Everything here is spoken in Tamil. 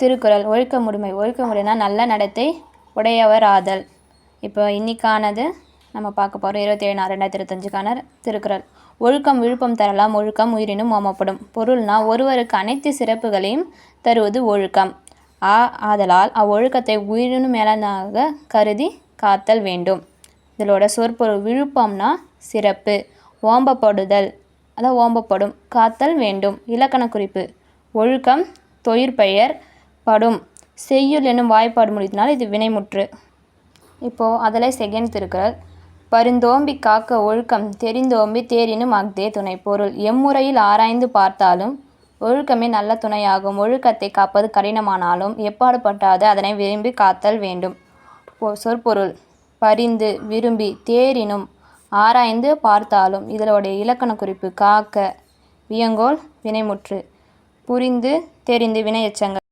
திருக்குறள் ஒழுக்க முடிமை ஒழுக்க முறைனா நல்ல நடத்தை உடையவர் ஆதல் இப்போ இன்னைக்கானது நம்ம பார்க்க போகிறோம் இருபத்தேழு நாலு ரெண்டாயிரத்தி இருபத்தஞ்சுக்கான திருக்குறள். ஒழுக்கம் விழுப்பம் தரலாம் ஒழுக்கம் உயிரினும் ஓமப்படும். பொருள்னா ஒருவருக்கு அனைத்து சிறப்புகளையும் தருவது ஒழுக்கம். ஆ ஆதலால் அவ்வொழுக்கத்தை உயிரினும் மேலாக கருதி காத்தல் வேண்டும். இதலோட சொற்பொருள் விழுப்பம்னா சிறப்பு ஓம்பப்படுதல். அதான் ஓம்பப்படும் காத்தல் வேண்டும். இலக்கண குறிப்பு ஒழுக்கம் தொழிற்பெயர் படும். செய்யுள் என்னும் வாய்ப்பாடு முடித்தினால் இது வினைமுற்று. இப்போது அதில் செகண்ட் திருக்குறள். பரிந்தோம்பி காக்க ஒழுக்கம் தெரிந்தோம்பி தேரினும் அஃதே துணை பொருள் எம்முறையில் ஆராய்ந்து பார்த்தாலும் ஒழுக்கமே நல்ல துணையாகும். ஒழுக்கத்தை காப்பது கடினமானாலும் எப்பாடுபட்டாது அதனை விரும்பி காத்தல் வேண்டும். சொற்பொருள். பரிந்து விரும்பி தேரினும் ஆராய்ந்து பார்த்தாலும் இதனுடைய இலக்கண குறிப்பு காக்க வியங்கோல் வினைமுற்று. புரிந்து தெரிந்து வினையச்சங்கள்.